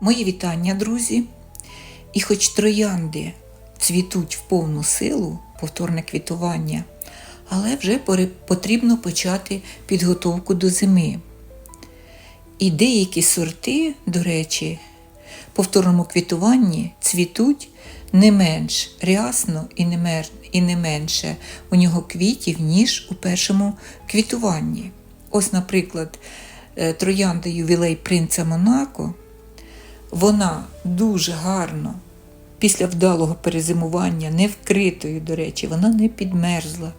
Мої вітання, друзі! І хоч троянди цвітуть в повну силу, повторне квітування, але вже потрібно почати підготовку до зими. І деякі сорти, до речі, повторному квітуванні цвітуть не менш рясно і не, менше у нього квітів, ніж у першому квітуванні. Ось, наприклад, е, троянда ювілей принца Монако, вона дуже гарно після вдалого перезимування, не вкритою, до речі, вона не підмерзла.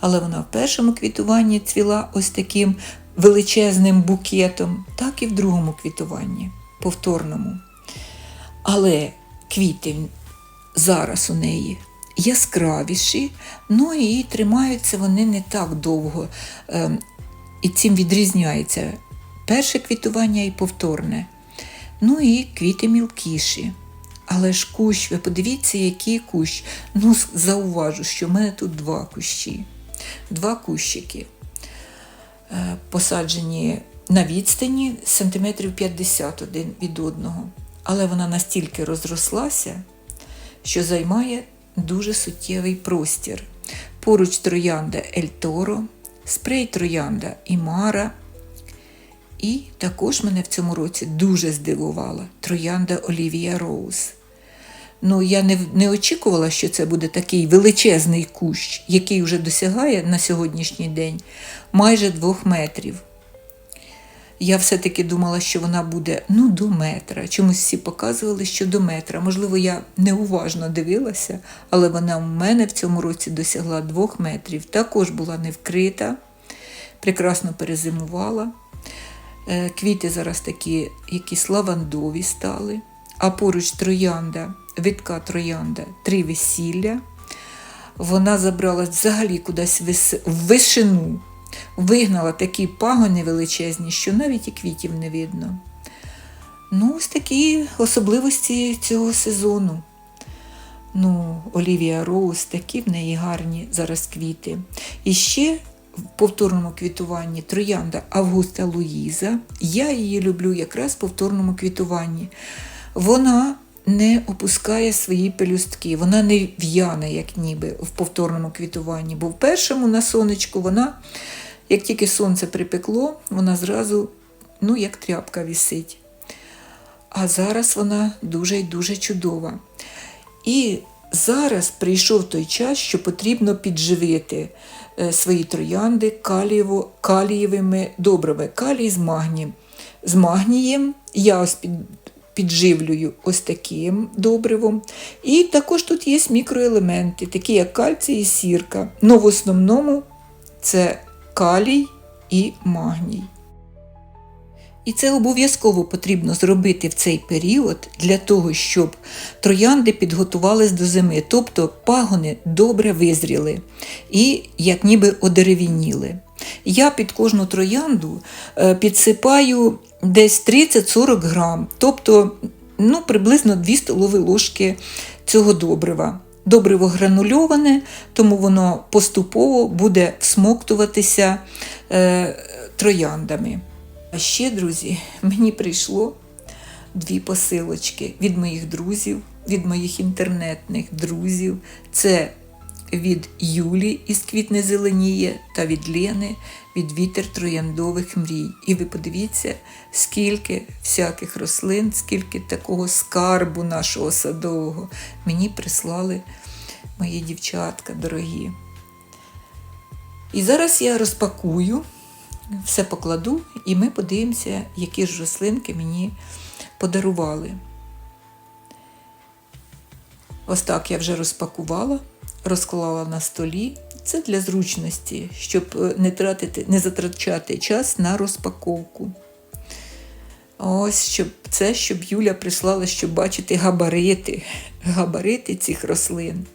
Але вона в першому квітуванні цвіла ось таким величезним букетом, так і в другому квітуванні, повторному. Але квіти зараз у неї яскравіші, ну і тримаються вони не так довго. Ем, І цим відрізняється перше квітування і повторне. Ну і квіти мілкіші. Але ж кущ, ви подивіться, який кущ. Ну, зауважу, що в мене тут два кущі. Два кущики. Е, Посаджені на відстані сантиметрів 50 один від одного. Але вона настільки розрослася, що займає дуже суттєвий простір. Поруч троянда Ель Торо, спрей троянда Імара. І також мене в цьому році дуже здивувала троянда Олівія Роуз. Ну, я не, не очікувала, що це буде такий величезний кущ, який вже досягає на сьогоднішній день майже двох метрів. Я все-таки думала, що вона буде ну, до метра. Чомусь всі показували, що до метра. Можливо, я неуважно дивилася, але вона в мене в цьому році досягла двох метрів. Також була не вкрита, прекрасно перезимувала. Е, Квіти зараз такі, якісь лавандові стали, а поруч троянда, витка троянда, три весілля. Вона забралась взагалі кудись в вишину, вигнала такі пагони величезні, що навіть і квітів не видно. Ну, ось такі особливості цього сезону. Ну, Олівія Роуз, такі в неї гарні зараз квіти. І ще повторному квітуванні троянда Августа Луїза. Я її люблю якраз в повторному квітуванні. Вона не опускає свої пелюстки, вона не в'яне, як ніби в повторному квітуванні. Бо в першому на сонечку вона, як тільки сонце припекло, вона зразу, ну, як тряпка вісить. А зараз вона дуже й дуже чудова. І зараз прийшов той час, що потрібно підживити свої троянди калієво, калієвими добрими. Калій з магнієм. З магнієм я ось під, підживлюю ось таким добривом. І також тут є мікроелементи, такі як кальцій і сірка. Ну в основному це калій і магній. І це обов'язково потрібно зробити в цей період для того, щоб троянди підготувались до зими, тобто пагони добре визріли і як ніби одеревініли. Я під кожну троянду е, підсипаю десь 30-40 грам, тобто ну, приблизно 2 столові ложки цього добрива. Добриво гранульоване, тому воно поступово буде всмоктуватися е, трояндами. А ще, друзі, мені прийшло дві посилочки від моїх друзів, від моїх інтернетних друзів. Це від Юлі із Квітне Зеленіє та від Лени від вітер трояндових мрій. І ви подивіться, скільки всяких рослин, скільки такого скарбу нашого садового мені прислали мої дівчатка дорогі. І зараз я розпакую, все покладу, і ми подивимося, які ж рослинки мені подарували. Ось так я вже розпакувала, розклала на столі. Це для зручності, щоб е, не, тратити, не затрачати час на розпаковку. Ось щоб це, щоб Юля прислала, щоб бачити габарити, габарити цих рослин.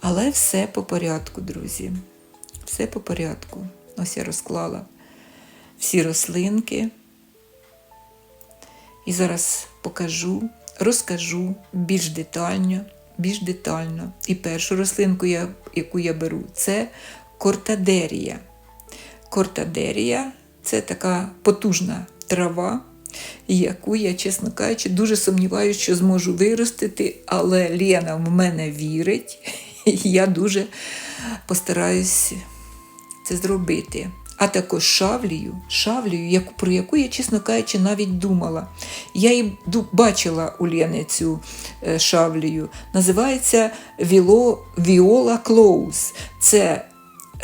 Але все по порядку, друзі. Все по порядку. Ось я розклала всі рослинки. І зараз покажу, розкажу більш детально, більш детально. І першу рослинку, я, яку я беру, це кортадерія. Кортадерія це така потужна трава, яку я, чесно кажучи, дуже сумніваюся, що зможу виростити, але Лена в мене вірить, і я дуже постараюсь це зробити. А також шавлію, шавлію, про яку я, чесно кажучи, навіть думала. Я її бачила у Лєни цю е, шавлію. Називається Віло, Віола Клоус. Це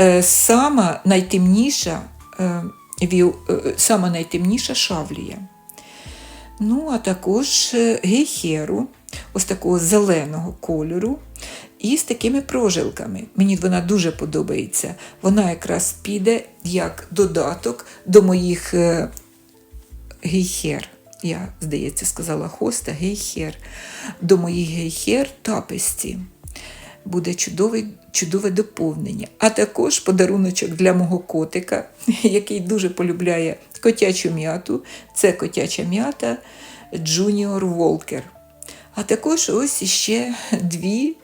е, сама найтемніша, е, віо, е, сама найтемніша шавлія. Ну, а також е, гейхеру, ось такого зеленого кольору, і з такими прожилками. Мені вона дуже подобається. Вона якраз піде як додаток до моїх е, гейхер. Я, здається, сказала хоста, гейхер. До моїх гейхер тапесті. Буде чудовий, чудове доповнення. А також подаруночок для мого котика, який дуже полюбляє котячу м'яту. Це котяча м'ята Junior Walker. А також ось іще дві,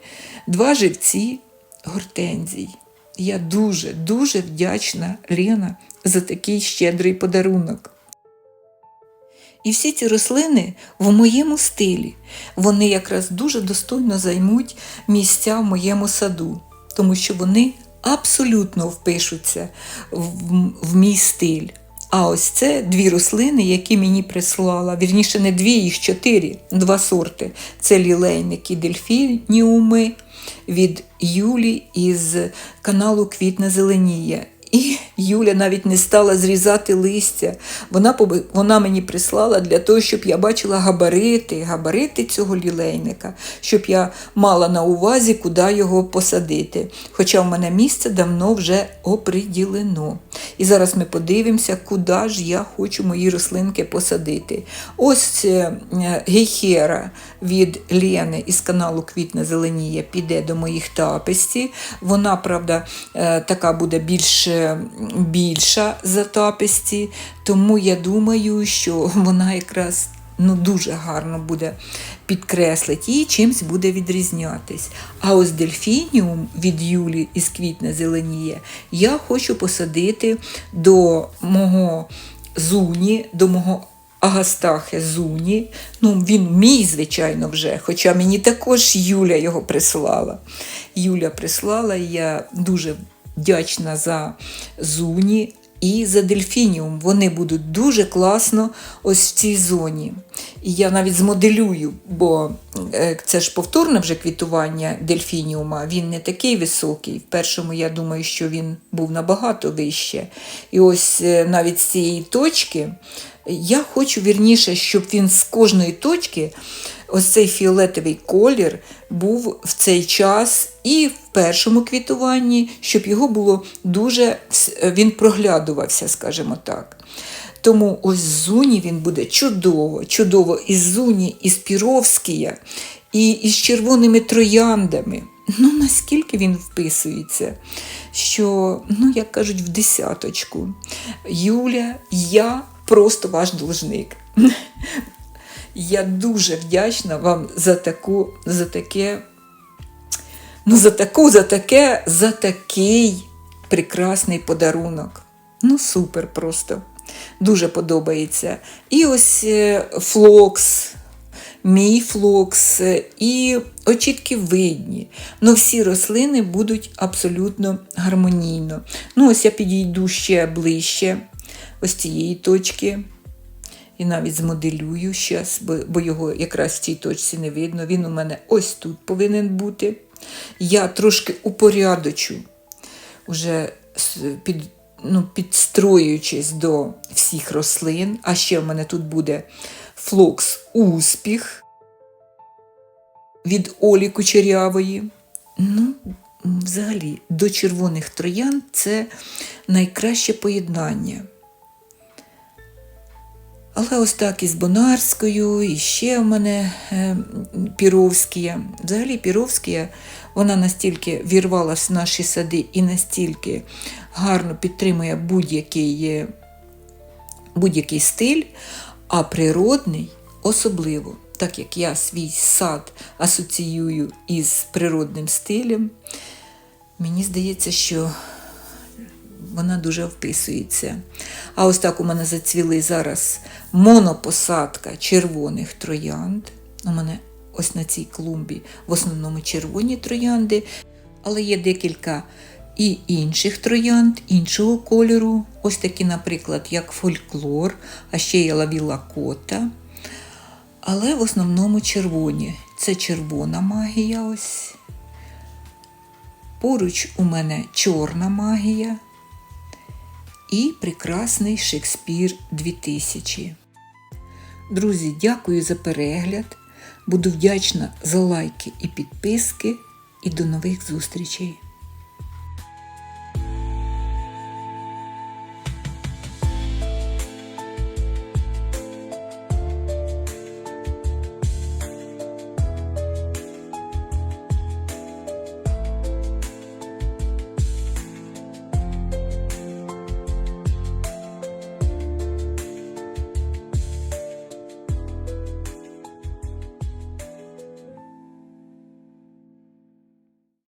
два живці гортензій. Я дуже, дуже вдячна Лена за такий щедрий подарунок. І всі ці рослини в моєму стилі. Вони якраз дуже достойно займуть місця в моєму саду, тому що вони абсолютно впишуться в, в мій стиль. А ось це дві рослини, які мені прислала. Вірніше, не дві, їх чотири, два сорти. Це лілейники дельфініуми від Юлі із каналу Квітне Зеленіє. І Юля навіть не стала зрізати листя. Вона, вона мені прислала для того, щоб я бачила габарити, габарити цього лілейника, щоб я мала на увазі, куди його посадити. Хоча в мене місце давно вже оприділено. І зараз ми подивимося, куди ж я хочу мої рослинки посадити. Ось е, гейхера від Лєни із каналу Квітне Зеленіє піде до моїх тапесті. Вона, правда, е, така буде більш е, більша за тапесті, тому я думаю, що вона якраз ну, дуже гарно буде підкреслить і чимсь буде відрізнятись. А ось дельфініум від Юлі із квітне зеленіє я хочу посадити до мого зуні, до мого Агастахе Зуні. Ну, він мій, звичайно, вже, хоча мені також Юля його прислала. Юля прислала, і я дуже вдячна за Зуні і за дельфініум. Вони будуть дуже класно ось в цій зоні. І я навіть змоделюю, бо е, це ж повторне вже квітування дельфініума, він не такий високий. В першому, я думаю, що він був набагато вище. І ось е, навіть з цієї точки я хочу вірніше, щоб він з кожної точки, ось цей фіолетовий колір, був в цей час і в першому квітуванні, щоб його було дуже він проглядувався, скажімо так. Тому ось Зуні він буде чудово, чудово із Зуні, із Піровськія, і із червоними трояндами. Ну, наскільки він вписується, що, ну, як кажуть, в десяточку. Юля, я просто ваш должник. Я дуже вдячна вам за таку, за таке, ну, за таку, за таке, за такий прекрасний подарунок. Ну, супер просто. Дуже подобається. І ось е, флокс, мій флокс, е, і очітки видні. Ну, всі рослини будуть абсолютно гармонійно. Ну, ось я підійду ще ближче, ось цієї точки. І навіть змоделюю зараз, бо, його якраз в цій точці не видно. Він у мене ось тут повинен бути. Я трошки упорядочу, вже під, ну, підстроюючись до всіх рослин. А ще в мене тут буде флокс успіх від Олі Кучерявої. Ну, взагалі, до червоних троян це найкраще поєднання. Але ось так із Бонарською, і ще в мене е, Піровськія. Взагалі Піровськія, вона настільки вірвалася в наші сади і настільки гарно підтримує будь-який будь-який стиль, а природний особливо, так як я свій сад асоціюю із природним стилем, мені здається, що вона дуже вписується. А ось так у мене зацвіли зараз монопосадка червоних троянд. У мене ось на цій клумбі в основному червоні троянди, але є декілька і інших троянд іншого кольору. Ось такі, наприклад, як фольклор, а ще є лавіла кота. Але в основному червоні. Це червона магія ось. Поруч у мене чорна магія і прекрасний Шекспір 2000. Друзі, дякую за перегляд. Буду вдячна за лайки і підписки. І до нових зустрічей!